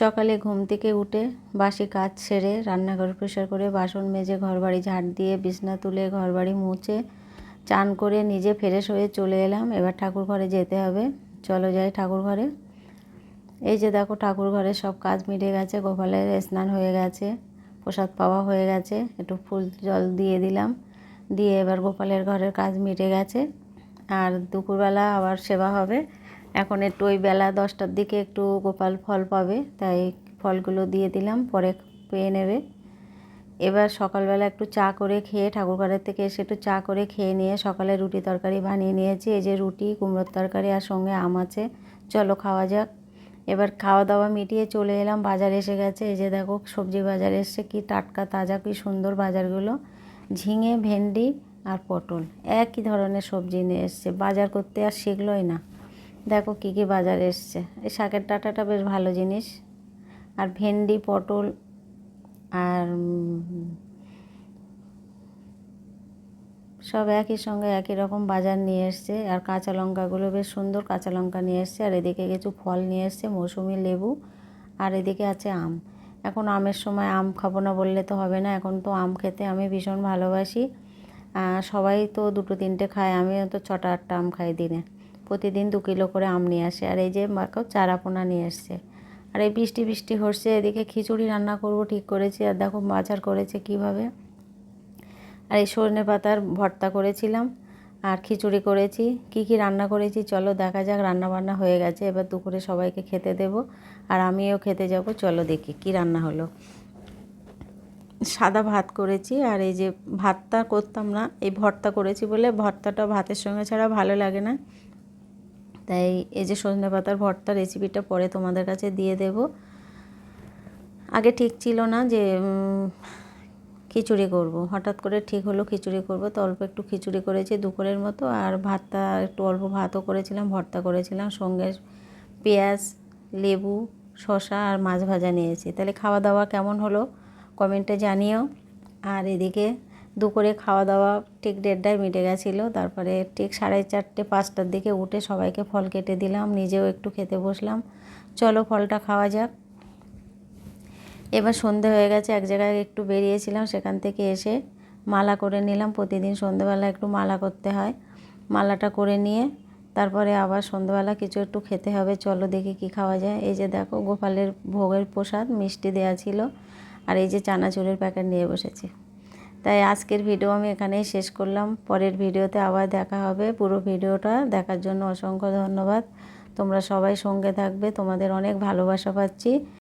সকালে ঘুম থেকে উঠে বাসি কাজ সেরে রান্নাঘর পরিষ্কার করে বাসন মেজে ঘরবাড়ি ঝাড় দিয়ে বিছনা তুলে ঘরবাড়ি মুছে চান করে নিজে ফ্রেশ হয়ে চলে এলাম। এবার ঠাকুর ঘরে যেতে হবে। চলো যাই ঠাকুর ঘরে। এই যে দেখো ঠাকুর ঘরে সব কাজ মিটে গেছে, গোপালের স্নান হয়ে গেছে, প্রসাদ পাওয়া হয়ে গেছে। একটু ফুল জল দিয়ে দিলাম, দিয়ে এবার গোপালের ঘরের কাজ মিটে গেছে। আর দুপুরবেলা আবার সেবা হবে। এখন একটু ওই বেলা দশটার দিকে একটু গোপাল ফল পাবে, তাই ফলগুলো দিয়ে দিলাম, পরে পেয়ে নেবে। এবার সকালবেলা একটু চা করে খেয়ে ঠাকুরঘরের থেকে এসে একটু চা করে খেয়ে নিয়ে সকালে রুটি তরকারি বানিয়ে নিয়েছি। এই যে রুটি, কুমড়োর তরকারি আর সঙ্গে আম আছে। চলো খাওয়া যাক। এবার খাওয়া দাওয়া মিটিয়ে চলে এলাম, বাজার এসে গেছে। এই যে দেখো, সবজি বাজার এসছে, কি টাটকা তাজা, কি সুন্দর বাজারগুলো। ঝিঙে, ভেন্ডি আর পটল, একই ধরনের সবজি নিয়ে এসছে। বাজার করতে আর শিখলোই না। দেখো কী কী বাজার এসছে। এই শাকের ডাঁটাটা বেশ ভালো জিনিস। আর ভেন্ডি, পটল, আর সব একই সঙ্গে একই রকম বাজার নিয়ে এসছে। আর কাঁচা লঙ্কাগুলো বেশ সুন্দর কাঁচা লঙ্কা নিয়ে এসছে। আর এদিকে কিছু ফল নিয়ে এসছে, মৌসুমি লেবু। আর এদিকে আছে আম। এখন আমের সময় আম খাব না বললে তো হবে না। এখন তো আম খেতে আমি ভীষণ ভালোবাসি। সবাই তো দুটো তিনটে খায়, আমিও তো ছটা আটটা আম খাই দিনে। প্রতিদিন দু কিলো করে আম নিয়ে আসে। আর এই যে মাকেও চারাপোনা নিয়ে আসছে। আর এই বৃষ্টি বৃষ্টি হচ্ছে, এদিকে খিচুড়ি রান্না করব ঠিক করেছি। আর দেখো বাজার করেছে কীভাবে। আর এই সজনে পাতার ভর্তা করেছিলাম আর খিচুড়ি করেছি। কি কি রান্না করেছি চলো দেখা যাক, রান্না বান্না হয়ে গেছে। এবার দুপুরে সবাইকে খেতে দেব আর আমিও খেতে যাব। চলো দেখি কি রান্না হলো। সাদা ভাত করেছি আর এই যে ভাতটা করতাম না, এই ভর্তা করেছি বলে ভর্তাটা ভাতের সঙ্গে ছাড়া ভালো লাগে না। তাই এই যে সজনে পাতার ভর্তা রেসিপিটা পরে তোমাদের কাছে দিয়ে দেব। আগে ঠিক ছিল না যে খিচুড়ি করব। হঠাৎ করে ঠিক হলো খিচুড়ি করব। তো অল্প একটু খিচুড়ি করেছি দুপুরের মতো। আর ভাতটা একটু অল্প ভাতও করেছিলাম, ভর্তা করেছিলাম। সঙ্গে পেঁয়াজ, লেবু, শসা আর মাছ ভাজা নিয়েছি। তাহলে খাওয়া দাওয়া কেমন হলো? কমেন্টে জানিও। আর এদিকে দুপুরে খাওয়া দাওয়া ঠিক দেড়টায় মিটে গেছিল। তারপরে ঠিক সাড়ে চারটে, পাঁচটার দিকে উঠে সবাইকে ফল কেটে দিলাম, নিজেও একটু খেতে বসলাম। চলো ফলটা খাওয়া যাক। এবার সন্ধে হয়ে গেছে, এক জায়গায় একটু বেরিয়েছিলাম, সেখান থেকে এসে মালা করে নিলাম। প্রতিদিন সন্ধেবেলা একটু মালা করতে হয়। মালাটা করে নিয়ে তারপরে আবার সন্ধেবেলা কিছু একটু খেতে হবে। চলো দেখি কি খাওয়া যায়। এই যে দেখো, গোপালের ভোগের প্রসাদ মিষ্টি দেওয়া ছিল। আর এই যে চানাচুরের প্যাকেট নিয়ে বসেছি। তাই আজকের ভিডিও আমি এখানেই শেষ করলাম। পরের ভিডিওতে আবার দেখা হবে। পুরো ভিডিওটা দেখার জন্য অসংখ্য ধন্যবাদ। তোমরা সবাই সঙ্গে থাকবে। তোমাদের অনেক ভালোবাসা পাচ্ছি।